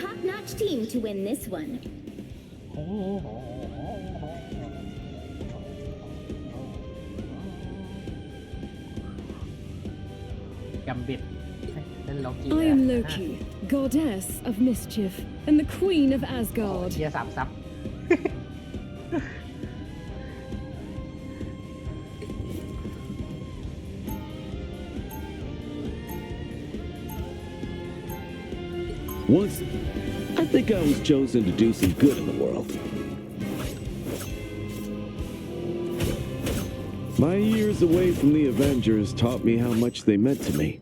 top-notch team to win this one. กำบิดเล่นโลกี I am Loki, goddess of mischief and the queen of Asgard. เทียร์สามซับ Once, I think I was chosen to do some good in the world. My years away from the Avengers taught me how much they meant to me.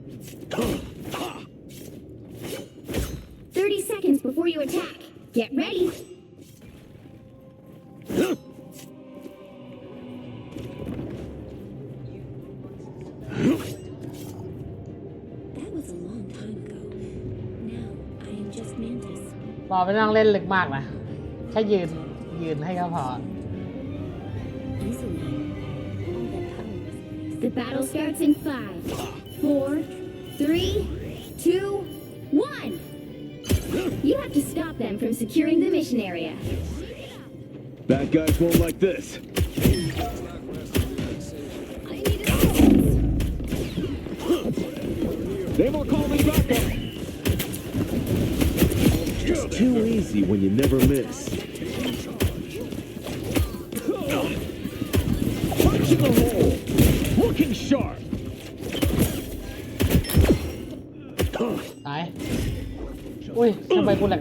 อลไม่ต้องเล่นลึกมากนะ แค่ยืนยืนให้ก็พอ Easily. All that power. The battle starts in five, four, three, two, one. You have to stop them from securing the mission area. Bad guys won't like this. I need assistance. They will call me back up. It's too easy when you never miss. Punch in the hole. Looking sharp. Ui, sao mày cô lạc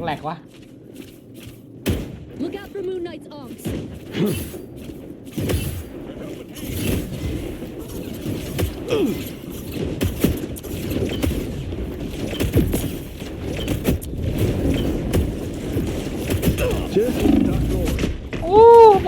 Look out for Moon Knight's. Ugh. อ้โบ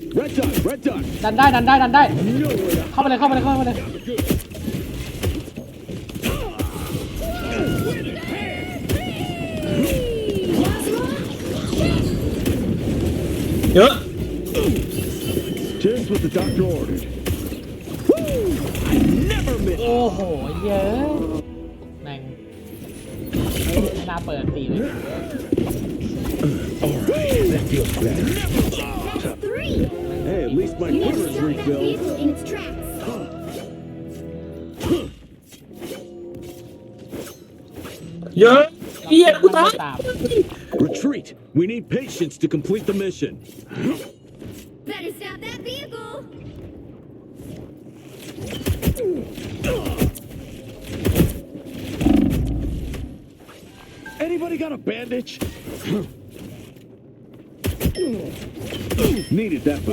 Red dot, red dot. ดันได้ดันได้ดันได้ Nowhere to เข้าไปเลยเข้าไปเลยเข้าไปเลย เยอะ Just what the doctor ordered. Woo! I never miss. โอ้โหเยอะแม่งไม่น่าเปิดตีเลย That feels better. need to quiver's stop that refilled. vehicle in its tracks. เยอะเหี้ยกูตาย ตาม Retreat. We need patience to complete the mission. Better stop that vehicle. Anybody got a bandage? Needed that for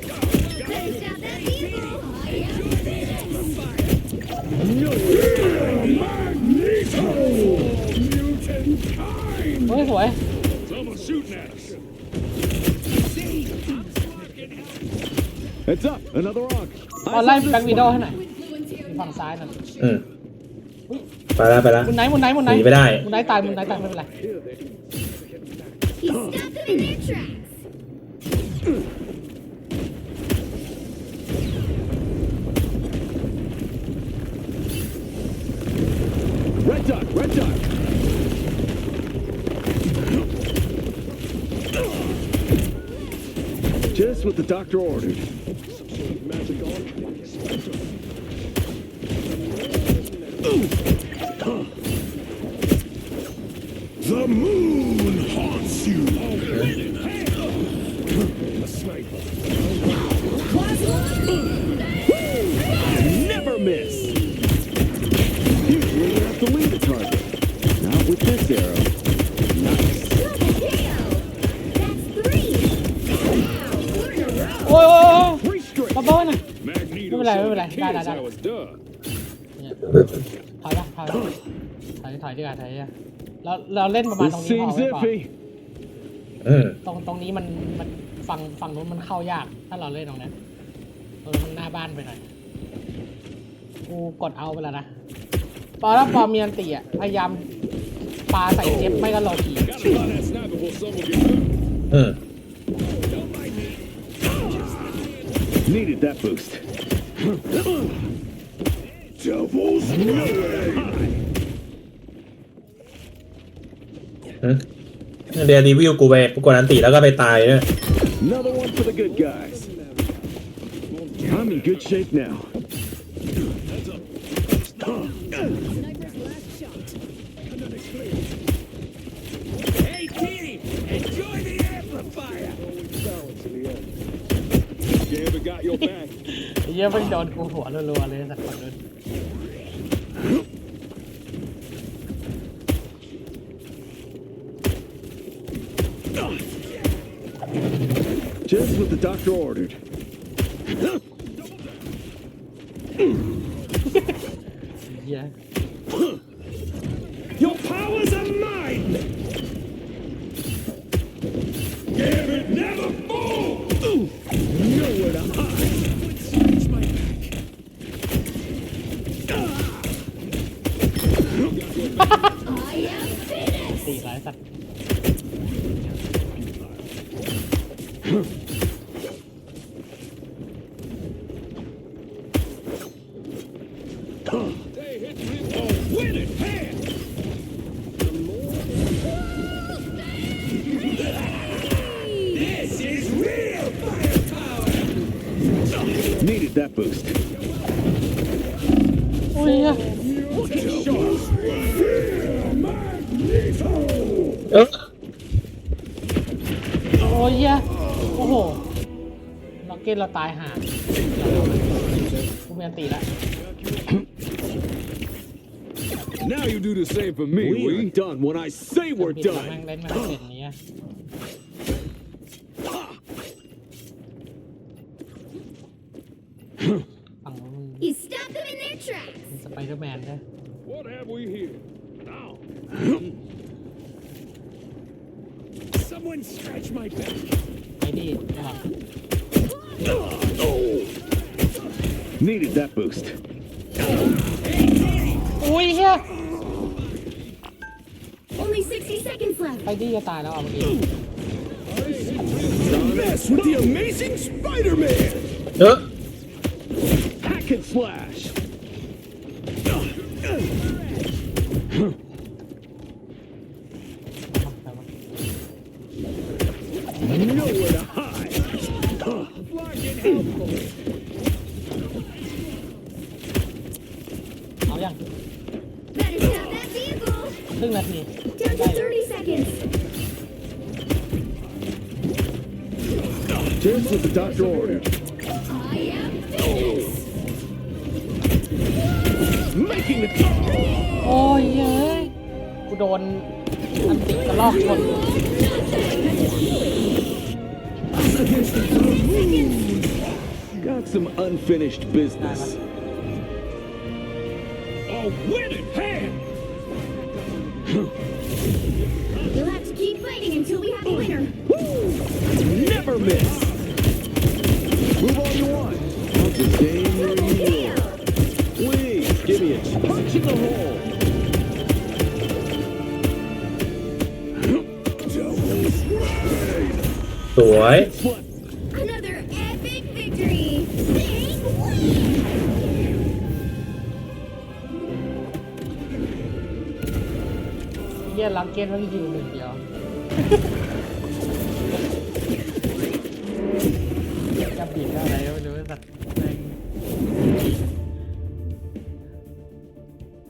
เฮ้ยสวย Someone's shooting at us. Heads up, another rock. บอลไล่แบ็กวีดอให้หน่อยฝั่งซ้ายหน่อยอืมไปแล้วไปแล้วมุนไหนมุนไหนมุนไหนหนีไม่ได้ มุนไหนตายมุนไหนตายไม่เป็นไร He stopped them in their tracks. Dot, red dot. Just what the doctor ordered. The a row. โอ้ยโอ้ยโอ้ย Three straight. เบาๆหน่อย Magneto ไม่เป็นไร showed ไม่เป็นไร the ได้ได้ kids ได้ how it's done. เนี่ยถอยละถอยละถอยถอยดีกว่าถอยดีกว่าเราเราเล่นประมาณตรง This นี้พอ seems ไว้ก่อน iffy. เออตรงตรงนี้มันมันฝั่งฝั่งนู้นมันเข้ายาก ถ้าเราเล่นตรงนั้นเออมันหน้าบ้านไปหน่อยกูกดเอาไปแล้วนะปอแล้วปอมีอันตีอะพยายาม ปาใส่เจ็บไม่ก็โลกี Gotta find that sniper before someone gets hurt. เออ Needed that boost. Devil's Way. ฮะเดี๋ยวรีวิวกูไปกูกดอันติแล้วก็ไปตายเนี่ย Another one for the good guys. I'm in good shape now. ไอ้เหี้ยมันโดนกูหัวรัวๆเลยสักคนนึง Just what the doctor ordered. เหี้ย They hit me on winning hand! This is real firepower! Needed that boost. โอ้ยเหี้ย เออ โอ้ยเหี้ยโอ้โหล็อกเก็ตเราตายห่ากูมีอันตีแล้ว Now you do the same for me. We are done when I say we're ผิดแล้วแม่ง done. เล่นไม่ค่อยเป็นนี้ยฝั่งนู้นมัน You stop them in their tracks. มีสไปเดอร์แมนด้วย What have we here? Now. Someone scratch my back. ไอ้ดีนะครับ Needed that boost. อุ้ยเฮีย Only 60 seconds left. ไอ้ดีจะตายแล้วอะเมื่อกี้ Mess with the amazing Spider-Man. เออ Hack and slash. Nowhere to hide. Blocking helpful. เอายัง Better stop that vehicle. ครึ่งนาที Down to 30 seconds. Just what the doctor ordered. I am finished. Making the โอ้ยเย้ยกูโดนอันติกระลอกชน Got some unfinished business. A winning hand! You'll have to keep fighting until we have a winner. Never miss! Move all you want. I'll sustain your Double heal. KO. Please, give me a punch in the hole. Devil's Way. สวย เฮียลักเก็ตมันยิวหนึ่งเดียว